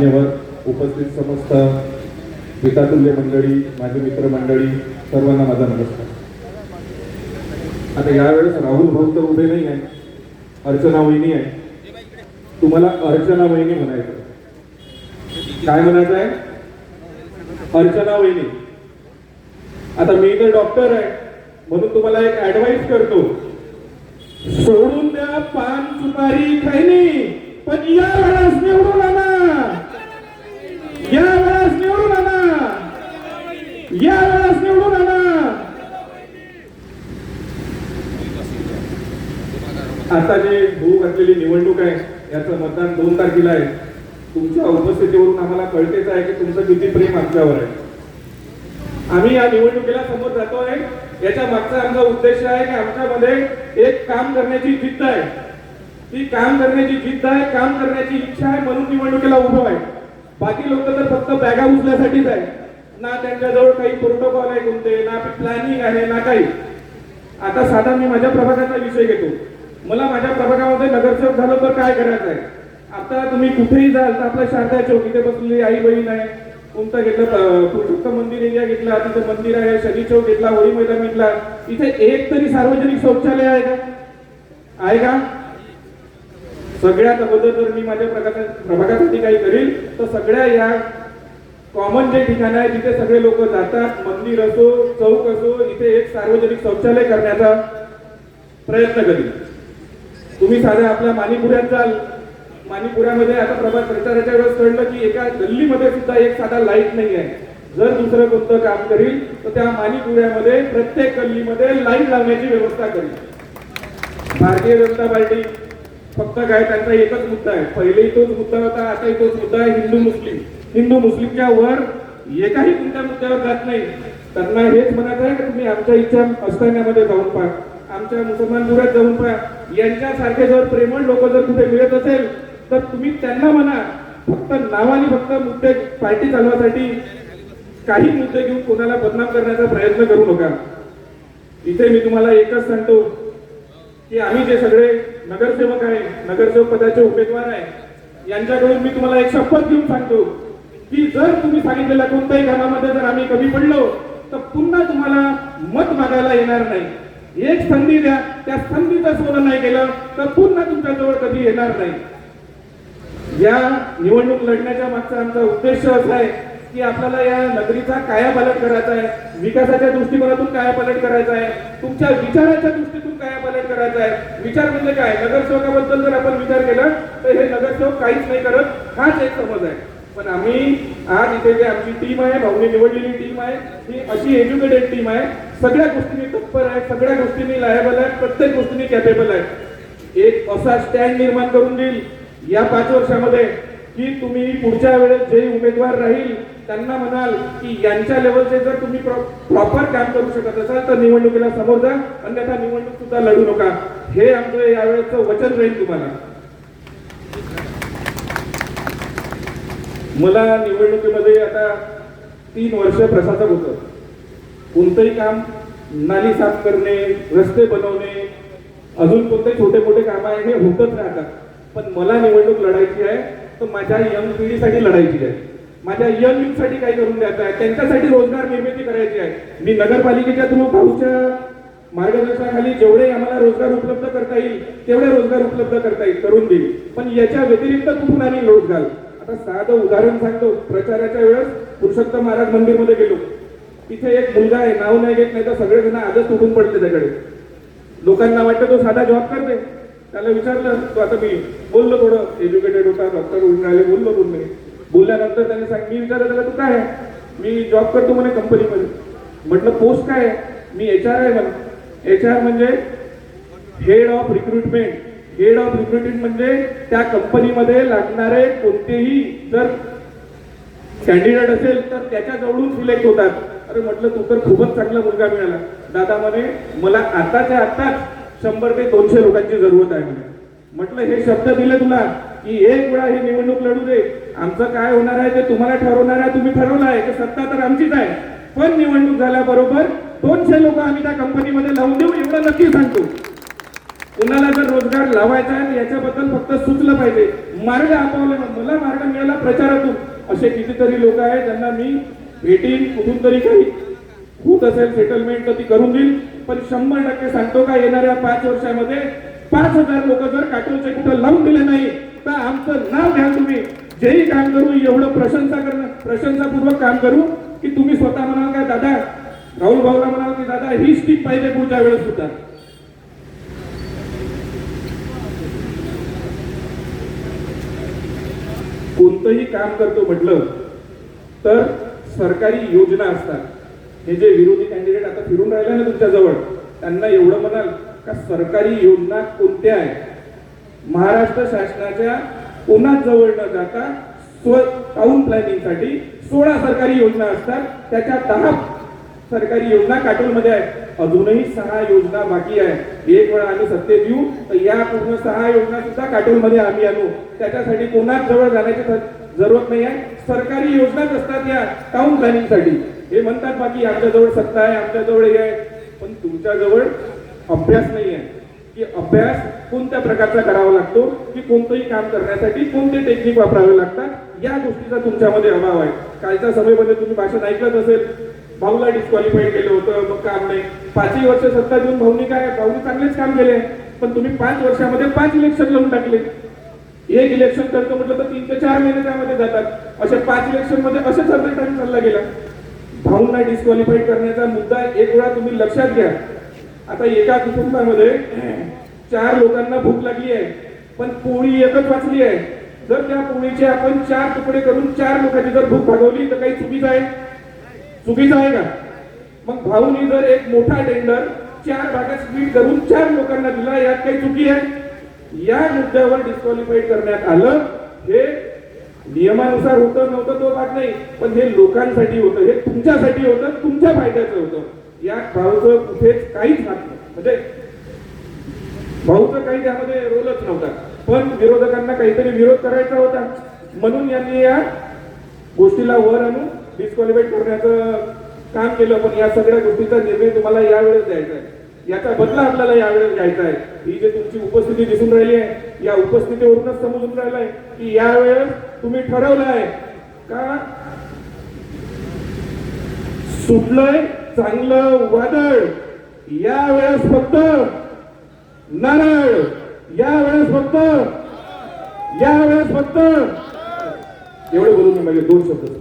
मान्यवर उपस्थित समस्त पितातुल्य मंडळी माझे मित्रमंडळी सर्वांना माझा नमस्कार. आता यावेळेस राहुल भाऊ तर उभे नाही आहे अर्चना वहिनी आहे तुम्हाला अर्चना वहिनी म्हणायचं काय म्हणायचं आहे? अर्चना वहिनी. आता मी तर डॉक्टर आहे म्हणून तुम्हाला एक ऍडवाइस करतो. सोडून द्या पान सुपारी खैनी पण या वेळेस निवडून आणा या वेळेस निवडून आणा या वेळेस निवडून आणा आता जे होऊ घातलेली निवडणूक आहे याचं मतदान दोन तारखेला आहे. तुमच्या उपस्थितीवरून आम्हाला कळतेच आहे की तुमचं किती प्रेम आमच्यावर आहे. आम्ही या निवडणुकीला समोर जातोय. याच्या मागचा आमचा उद्देश आहे की आमच्यामध्ये एक काम करण्याची जिद्द आहे. ती काम करण्याची जिद्द आहे काम करण्याची इच्छा आहे म्हणून निवडणुकीला उभं आहे. बाकी लोक तर फक्त बॅगा उचल्यासाठीच आहे. ना त्यांच्याजवळ काही प्रोटोकॉल आहे कोणते ना प्लॅनिंग आहे ना काही. आता साधा मी माझ्या प्रभागाचा विषय घेतो. मला माझ्या प्रभागामध्ये नगरसेवक झालं तर काय करायचं आहे? आता तुम्ही कुठेही जाल तर आपल्या शारदा चौक इथे बसलेली आई बहीण आहे. कोणतं घेतलं? पुरुषोत्तम मंदिर एरिया घेतला तिथं मंदिर आहे शनी चौक घेतला होळी मैदान घेतला. इथे एक तरी सार्वजनिक शौचालय आहे का? आहे का? सगळ्यात अगोदर जर मी माझ्या प्रभागा प्रभागासाठी काही करील तर सगळ्या या कॉमन जे ठिकाण आहे जिथे सगळे लोक जातात. मंदिर असो चौक असो इथे एक सार्वजनिक शौचालय करण्याचा प्रयत्न करील. तुम्ही साध्या आपल्या मानिपुऱ्यात जाल मानिपुऱ्यामध्ये आता प्रभात प्रचाराच्या वेळेस कळलं की एका गल्लीमध्ये सुद्धा एक साधा लाइट नाही आहे. जर दुसरं कोणतं काम करील तर त्या मानिपुऱ्यामध्ये प्रत्येक गल्लीमध्ये लाइट लावण्याची व्यवस्था करील. भारतीय जनता पार्टी फक्त काय त्यांचा एकच मुद्दा आहे. पहिलेही तोच मुद्दा होता आताही तोच मुद्दा आहे हिंदू मुस्लिम. हिंदू मुस्लिमच्या वर एकाही कोणत्या मुद्द्यावर जात नाही. त्यांना हेच म्हणत आहे की तुम्ही आमच्या इच्छा असतानामध्ये जाऊन पहा. आमच्या मुसलमान पुरात जाऊन पहा. यांच्यासारखे जर प्रेमळ लोक जर कुठे मिळत असेल तर तुम्ही त्यांना म्हणा फक्त नावाने फक्त मुद्दे पार्टी चालवासाठी काही मुद्दे घेऊन कोणाला बदनाम करण्याचा प्रयत्न करू नका. इथे मी तुम्हाला एकच सांगतो की आम्ही जे सगळे नगरसेवक आहे नगरसेवक पदाचे उमेदवार आहे यांच्याकडून मी तुम्हाला एक शपथ घेऊन सांगतो की जर तुम्ही सांगितलेल्या कोणत्याही कामामध्ये जर आम्ही कमी पडलो तर पुन्हा तुम्हाला मत मागायला येणार नाही. एक संधी द्या त्या संधीचं सोनं नाही केलं तर पुन्हा तुमच्याजवळ कधी येणार नाही. या निवडणूक लढण्याच्या मागचा आमचा उद्देश असा आहे की आपल्याला या नगरीचा कायापालट करायचा आहे विकासाच्या दृष्टिकोनातून कायापालट करायचा आहे तुमच्या विचाराच्या दृष्टीतून कायापालट करायचा आहे. विचार म्हणजे काय? नगरसेवकाबद्दल जर आपण विचार केला तर हे नगरसेवक काहीच नाही करत हाच एक समज आहे. पण आम्ही आज इथे जे आमची टीम आहे भाऊने निवडलेली टीम आहे ही अशी एज्युकेटेड टीम आहे. सगळ्या गोष्टींनी तत्पर आहे सगळ्या गोष्टींनी लायबल आहे प्रत्येक गोष्टींनी कॅपेबल आहे. एक असा स्टँड निर्माण करून देईल या पाच वर्षामध्ये की तुम्ही पुढच्या वेळेस जे उमेदवार राहील त्यांना म्हणाल की यांच्या लेवलचे जर तुम्ही प्रॉपर काम करू शकत असाल तर निवडणुकीला समोर जा. अन्यथा निवडणूक सुद्धा लढू नका. हे आमचं यावेळेचं वचन राहील तुम्हाला. मला निवडणुकीमध्ये आता तीन वर्ष प्रशासक होतं. कोणतंही काम नाली साफ करणे रस्ते बनवणे अजून कोणते छोटे मोठे काम आहे हे होतच राहतात पण मला निवडणूक लढायची आहे तर माझ्या यंग पिढीसाठी लढायची आहे. माझ्या यंगसाठी काय करून द्यायचं आहे? त्यांच्यासाठी रोजगार निर्मिती करायची आहे. मी नगरपालिकेच्या थ्रू भाऊच्या मार्गदर्शनाखाली जेवढे आम्हाला रोजगार उपलब्ध करता येईल तेवढे रोजगार उपलब्ध करता येईल करून देईल. पण याच्या व्यतिरिक्त कुठून आम्ही रोजगार? आता साधं उदाहरण सांगतो. प्रचाराच्या वेळेस पुरुषोत्तम महाराज मंदिरमध्ये गेलो. तिथे एक मुलगा आहे नाव नाही घेत नाही तर सगळेजण आजच तुटून पडले त्याकडे. लोकांना वाटतं तो साधा जॉब करते त्याला विचारलं तो आता मी बोललो थोडं. एज्युकेटेड होता डॉक्टर होऊन राहिले बोललो बोलले बोलल्यानंतर त्याने सांग मी विचारलं त्याला तू काय आहे? मी जॉब करतो म्हणे कंपनीमध्ये म्हटलं पोस्ट काय आहे? मी एच आर आहे म्हणे. एच आर म्हणजे head of recruitment head of recruitment म्हणजे त्या कंपनीमध्ये लागणारे कोणतेही जर कॅन्डिडेट असेल तर त्याच्याजवळून सिलेक्ट होतात. अरे म्हटलं तू तर खूपच चांगला मुलगा मिळाला. दादा म्हणे मला आताच्या आताच शंभर ते दोनशे लोकांची जरूरत आहे म्हणे. म्हटलं हे शब्द दिले तुला की एक वेळा हे निवडणूक लढू दे. आमचं काय होणार आहे ते तुम्हाला ठरवणार आहे तुम्ही ठरवलं आहे की सत्ता तर आमचीच आहे. पण निवडणूक झाल्याबरोबर दोनशे लोक आम्ही त्या कंपनीमध्ये लावून देऊ एवढं नक्की सांगतो. कुणाला जर रोजगार लावायचा आहे याच्याबद्दल फक्त सुचलं पाहिजे. मार्ग आपावला मला मार्ग मिळाला प्रचारातून. असे कितीतरी लोक आहेत ज्यांना मी भेटीन कुठून तरी काही. होत असेल सेटलमेंट तर ती करून देईल. पण शंभर टक्के सांगतो का येणाऱ्या पाच वर्षामध्ये पाच हजार लोक जर काटोलचे कुठं लावून दिले नाही तर आमचं नाव घ्या तुम्ही. जेही काम करू एवढं प्रशंसा करणं प्रशंसापूर्वक काम करू की तुम्ही स्वतः म्हणाल का दादा राहुल भाऊला म्हणाल की दादा ही स्टीक पाहिजे पुढच्या वेळेस सुद्धा. कोणतंही काम करतो म्हटलं तर सरकारी योजना असतात. हे जे विरोधी कॅन्डिडेट आता फिरून राहिले ना तुमच्या जवळ त्यांना एवढं म्हणाल का सरकारी योजना कोणत्या आहेत? महाराष्ट्र शासनाच्या कोणाच जवळ न जाता स्व टाउन प्लॅनिंगसाठी सोळा सरकारी योजना असतात. त्याच्या दहा सरकारी योजना काटोलमध्ये आहेत. अजूनही सहा योजना बाकी आहे एक वेळा आम्ही सत्तेत येऊ तर या पूर्ण सहा योजना सुद्धा काटोलमध्ये आम्ही आणू. त्याच्यासाठी कोणाच जवळ जाण्याची जरूरत नाही आहे. सरकारी योजनाच असतात या टाउन प्लॅनिंगसाठी हे म्हणतात बाकी आमच्याजवळ सत्ता आहे आमच्याजवळ हे आहे. पण तुमच्याजवळ अभ्यास नाही आहे. की अभ्यास कोणत्या प्रकारचा करावा लागतो की कोणतंही काम करण्यासाठी कोणते टेक्निक वापरावे लागतात या गोष्टीचा तुमच्यामध्ये अभाव आहे. कालच्या सभेमध्ये तुम्ही भाषण ऐकलंच असेल. भाऊला डिस्क्वालिफाय केलं होतं मग काम नाही पाचही वर्ष सत्ता देऊन भाऊनी काय भाऊनी चांगलेच काम केले पण तुम्ही पाच वर्षामध्ये पाच इलेक्शन लावून टाकले. एक इलेक्शन करतो म्हटलं तर तीन ते चार महिने त्यामध्ये जातात. अशा पाच इलेक्शनमध्ये असेच अर्धे टाइम चालला गेला. भाऊंना डिस्क्वालिफाय करण्याचा मुद्दा एक वेळा तुम्ही लक्षात घ्या. आता एका कुटुंबामध्ये चार लोकांना भूक लागली आहे पण पोळी एकच वाचली आहे. जर त्या पोळीचे आपण चार तुकडे करून चार लोकांची जर भूक भागवली तर काही चुकीचं आहे? चुकीचं आहे का? मग भाऊनी जर एक मोठा टेंडर चार भागात स्प्लिट करून चार लोकांना दिला यात काही चुकी आहे? या मुद्द्यावर डिस्क्वालिफाईड करण्यात आलं. हे नियमानुसार होतं नव्हतं तो बात नाही पण हे लोकांसाठी होतं हे तुमच्यासाठी होतं तुमच्या फायद्याचं होतं. या भाऊचं कुठेच काहीच हात नाही. म्हणजे भाऊचं काही त्यामध्ये रोलच नव्हता. पण विरोधकांना काहीतरी विरोध करायचा होता. म्हणून यांनी या गोष्टीला वर आणून डिस्क्वालिफाईड करण्याचं काम केलं पण या सगळ्या गोष्टीचा निर्णय तुम्हाला यावेळेस द्यायचा आहे. याचा बदला आपल्याला यावेळेस घ्यायचा आहे. ही जे तुमची उपस्थिती दिसून राहिली आहे या उपस्थितीवरूनच समजून राहिलं आहे की यावेळेस तुम्ही ठरवलं आहे का सुटलंय चांगलं वादळ यावेळेस फक्त नारळ यावेळेस फक्त यावेळेस फक्त एवढे बोलून मी माझे दोन शब्द